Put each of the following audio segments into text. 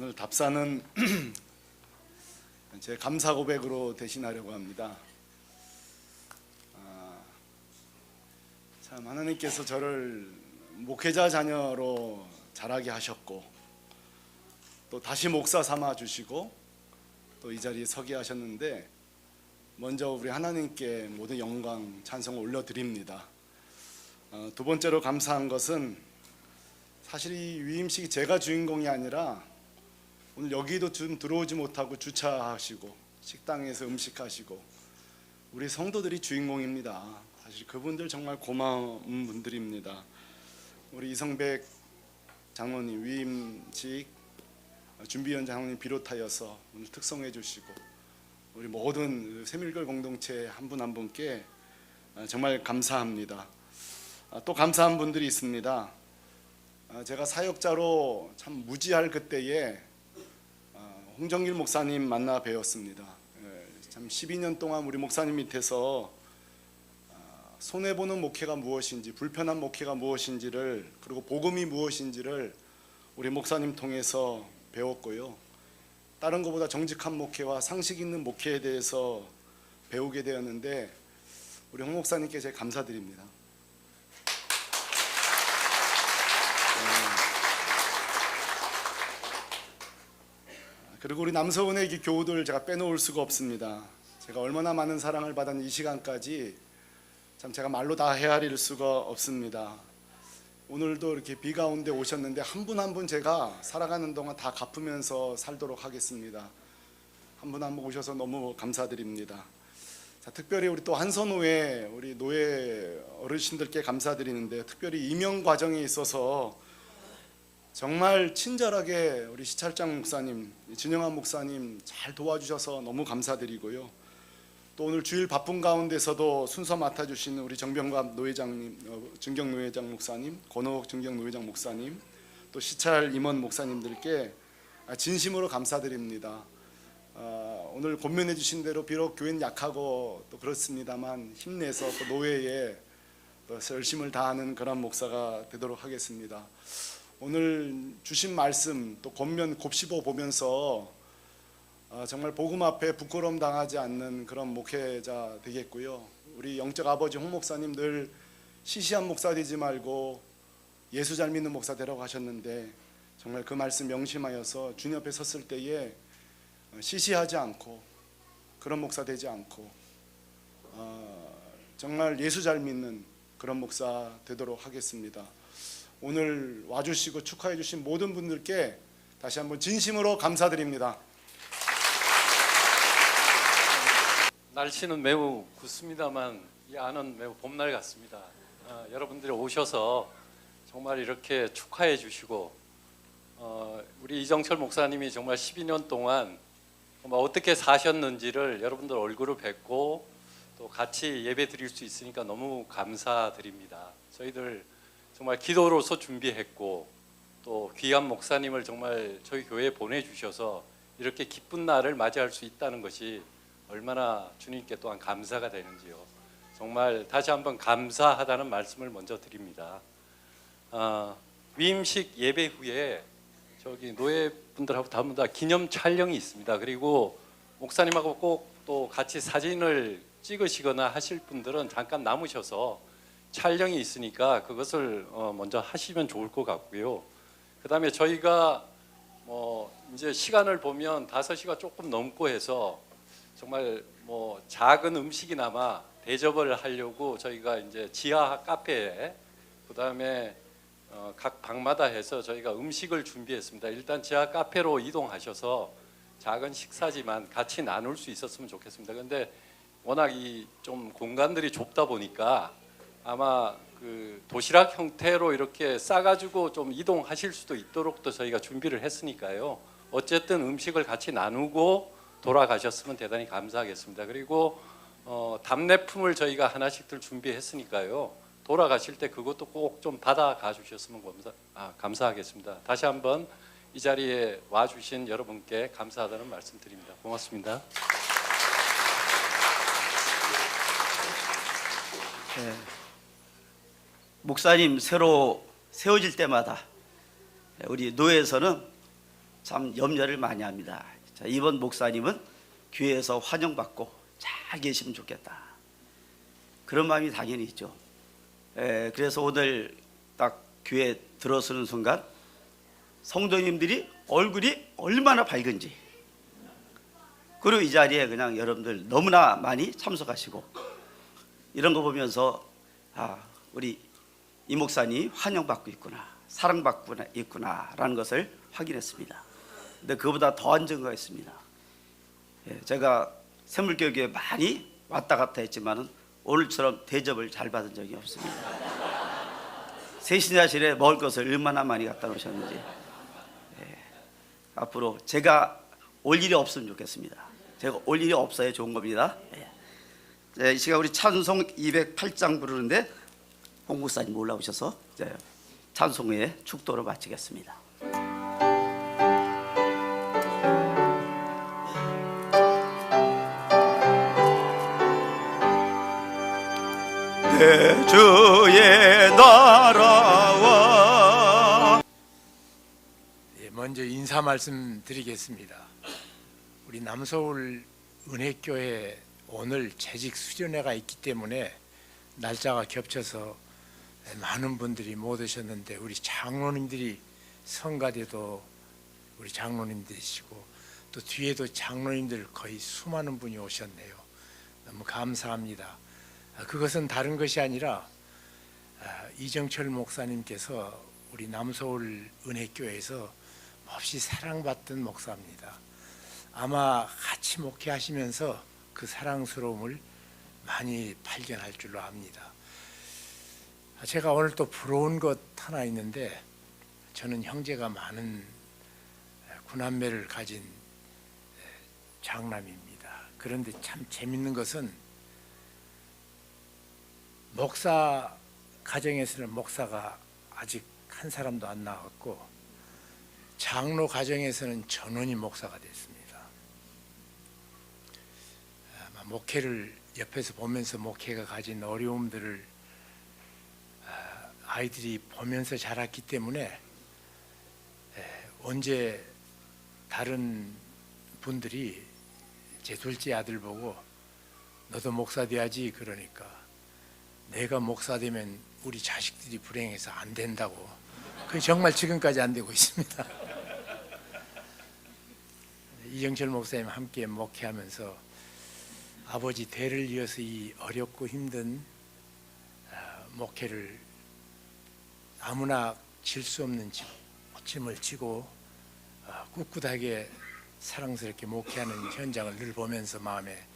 오늘 답사는 제 감사 고백으로 대신하려고 합니다. 아, 참 하나님께서 저를 목회자 자녀로 자라게 하셨고 또 다시 목사 삼아 주시고 또 이 자리에 서게 하셨는데 먼저 우리 하나님께 모든 영광 찬송을 올려 드립니다. 어, 두 번째로 감사한 것은 사실 이 위임식이 제가 주인공이 아니라 오늘 여기도 좀 들어오지 못하고 주차하시고 식당에서 음식하시고 우리 성도들이 주인공입니다. 사실 그분들 정말 고마운 분들입니다. 우리 이성백 장로님 위임식 준비위원 장로님 비롯하여서 오늘 특성해 주시고 우리 모든 세밀걸 공동체 한 분 한 분께 정말 감사합니다. 아, 또 감사한 분들이 있습니다. 아, 제가 사역자로 참 무지할 그때에 아, 홍정길 목사님 만나 뵈었습니다. 예, 참 12년 동안 우리 목사님 밑에서 아, 손해 보는 목회가 무엇인지, 불편한 목회가 무엇인지를 그리고 복음이 무엇인지를 우리 목사님 통해서 배웠고요. 다른 것보다 정직한 목회와 상식 있는 목회에 대해서 배우게 되었는데 우리 홍 목사님께 제가 감사드립니다. 그리고 우리 남서운의 이 교우들 제가 빼놓을 수가 없습니다. 제가 얼마나 많은 사랑을 받은 이 시간까지 참 제가 말로 다 헤아릴 수가 없습니다. 오늘도 이렇게 비 가운데 오셨는데 한 분 한 분 제가 살아가는 동안 다 갚으면서 살도록 하겠습니다. 한 분 한 분 오셔서 너무 감사드립니다. 자, 특별히 우리 또 한선호회 우리 노예 어르신들께 감사드리는데 특별히 임명 과정에 있어서 정말 친절하게 우리 시찰장 목사님, 진영환 목사님 잘 도와주셔서 너무 감사드리고요. 또 오늘 주일 바쁜 가운데서도 순서 맡아주시는 우리 정병갑 노회장님, 어, 증경 노회장 목사님, 권호옥 증경 노회장 목사님, 또 시찰 임원 목사님들께 아, 진심으로 감사드립니다. 아, 오늘 권면해 주신 대로 비록 교회는 약하고 또 그렇습니다만 힘내서 또 노회에 또 열심을 다하는 그런 목사가 되도록 하겠습니다. 오늘 주신 말씀 또 권면 곱씹어 보면서 아, 정말 복음 앞에 부끄러움 당하지 않는 그런 목회자 되겠고요. 우리 영적 아버지 홍 목사님 늘 시시한 목사 되지 말고 예수 잘 믿는 목사 되라고 하셨는데 정말 그 말씀 명심하여서 주님 앞에 섰을 때에 시시하지 않고 그런 목사 되지 않고 어, 정말 예수 잘 믿는 그런 목사 되도록 하겠습니다. 오늘 와주시고 축하해 주신 모든 분들께 다시 한번 진심으로 감사드립니다. 날씨는 매우 굽습니다만 이 안은 매우 봄날 같습니다. 어, 여러분들이 오셔서 정말 이렇게 축하해 주시고 어, 우리 이정철 목사님이 정말 12년 동안 어떻게 사셨는지를 여러분들 얼굴을 뵙고 또 같이 예배 드릴 수 있으니까 너무 감사드립니다. 저희들 정말 기도로서 준비했고 또 귀한 목사님을 정말 저희 교회에 보내주셔서 이렇게 기쁜 날을 맞이할 수 있다는 것이 얼마나 주님께 또한 감사가 되는지요. 정말 다시 한번 감사하다는 말씀을 먼저 드립니다. 아, 위임식 예배 후에 저기 노예분들하고 전부 다 기념 촬영이 있습니다. 그리고 목사님하고 꼭 또 같이 사진을 찍으시거나 하실 분들은 잠깐 남으셔서 촬영이 있으니까 그것을 어, 먼저 하시면 좋을 것 같고요. 그 다음에 저희가 뭐 이제 시간을 보면 5시가 조금 넘고 해서 정말 뭐 작은 음식이나마 대접을 하려고 저희가 이제 지하 카페에 그 다음에 어, 각 방마다 해서 저희가 음식을 준비했습니다. 일단 지하 카페로 이동하셔서 작은 식사지만 같이 나눌 수 있었으면 좋겠습니다. 그런데 워낙 이 좀 공간들이 좁다 보니까 아마 그 도시락 형태로 이렇게 싸가지고 좀 이동하실 수도 있도록 또 저희가 준비를 했으니까요. 어쨌든 음식을 같이 나누고 돌아가셨으면 대단히 감사하겠습니다. 그리고 어, 답례품을 저희가 하나씩들 준비했으니까요. 돌아가실 때 그것도 꼭 좀 받아가 주셨으면 감사, 아, 감사하겠습니다. 다시 한번 이 자리에 와주신 여러분께 감사하다는 말씀드립니다. 고맙습니다. 예. 목사님 새로 세워질 때마다 우리 노회에서는 참 염려를 많이 합니다. 자, 이번 목사님은 교회에서 환영받고 잘 계시면 좋겠다. 그런 마음이 당연히 있죠. 에, 그래서 오늘 딱 교회 들어서는 순간 성도님들이 얼굴이 얼마나 밝은지 그리고 이 자리에 그냥 여러분들 너무나 많이 참석하시고 이런 거 보면서 아 우리 이 목사님 환영받고 있구나 사랑받고 있구나라는 것을 확인했습니다. 근데 그보다 더한 증거가 있습니다. 예, 제가 샘물교육에 많이 왔다 갔다 했지만은 오늘처럼 대접을 잘 받은 적이 없습니다. 세신자실에 먹을 것을 얼마나 많이 갖다 놓으셨는지 예, 앞으로 제가 올 일이 없으면 좋겠습니다. 제가 올 일이 없어야 좋은 겁니다. 예. 네, 이 시간 우리 찬송 208장 부르는데 홍국사님 올라오셔서 이제 찬송 후에 축도로 마치겠습니다. 내 주의 나라와 예, 먼저 인사 말씀 드리겠습니다. 우리 남서울 은혜교회 오늘 재직 수련회가 있기 때문에 날짜가 겹쳐서 많은 분들이 못 오셨는데 우리 장로님들이 성가대도 우리 장로님들이시고 또 뒤에도 장로님들 거의 수많은 분이 오셨네요. 너무 감사합니다. 아, 그것은 다른 것이 아니라 아, 이정철 목사님께서 우리 남서울 은혜교회에서 몹시 사랑받던 목사입니다. 아마 같이 목회하시면서 그 사랑스러움을 많이 발견할 줄로 압니다. 아, 제가 오늘 또 부러운 것 하나 있는데 저는 형제가 많은 구남매를 가진 장남입니다. 그런데 참 재밌는 것은 목사 가정에서는 목사가 아직 한 사람도 안 나왔고 장로 가정에서는 전원이 목사가 됐습니다. 목회를 옆에서 보면서 목회가 가진 어려움들을 아, 아이들이 보면서 자랐기 때문에 에, 언제 다른 분들이 제 둘째 아들 보고 너도 목사 돼야지 그러니까 내가 목사 되면 우리 자식들이 불행해서 안 된다고. 그 정말 지금까지 안 되고 있습니다. 이정철 목사님 함께 목회하면서 아버지 대를 이어서 이 어렵고 힘든 아, 목회를 아무나 질 수 없는 짐- 짐을 지고 아, 꿋꿋하게 사랑스럽게 목회하는 현장을 늘 보면서 마음에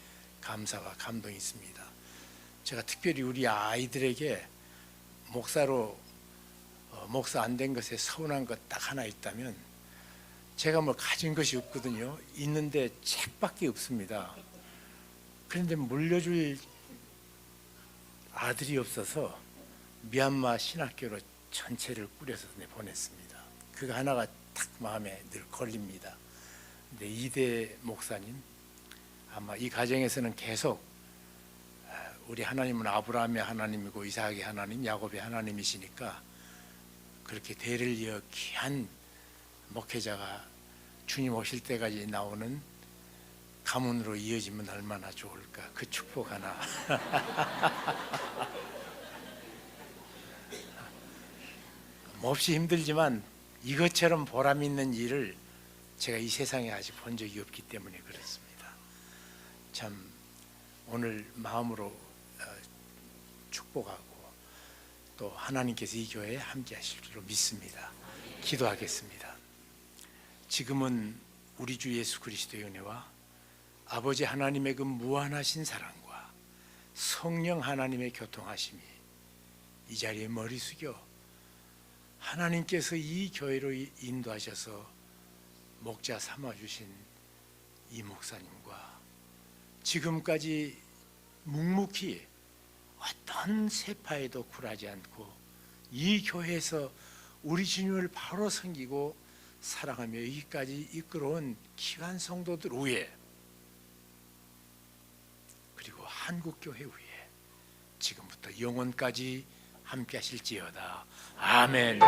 감사와 감동이 있습니다. 제가 특별히 우리 아이들에게 목사로 어, 목사 안 된 것에 서운한 것 딱 하나 있다면 제가 뭐 가진 것이 없거든요. 있는데 책밖에 없습니다. 그런데 물려줄 아들이 없어서 미얀마 신학교로 전체를 꾸려서 보냈습니다. 그거 하나가 딱 마음에 늘 걸립니다. 근데 이대 목사님 아마 이 가정에서는 계속 아, 우리 하나님은 아브라함의 하나님이고 이삭의 하나님, 야곱의 하나님이시니까 그렇게 대를 이어 귀한 목회자가 주님 오실 때까지 나오는 가문으로 이어지면 얼마나 좋을까 그 축복 하나 몹시 힘들지만 이것처럼 보람 있는 일을 제가 이 세상에 아직 본 적이 없기 때문에 그렇습니다. 참 오늘 마음으로 어, 축복하고 또 하나님께서 이 교회에 함께 하실 줄로 믿습니다. 기도하겠습니다. 지금은 우리 주 예수 그리스도의 은혜와 아버지 하나님의 그 무한하신 사랑과 성령 하나님의 교통하심이 이 자리에 머리 숙여 하나님께서 이 교회로 인도하셔서 목자 삼아 주신 이 목사님과 지금까지 묵묵히 어떤 세파에도 굴하지 않고 이 교회에서 우리 주님을 바로 섬기고 사랑하며 여기까지 이끌어온 귀한 성도들 위에 그리고 한국 교회 위에 지금부터 영원까지 함께 하실지어다. 아멘.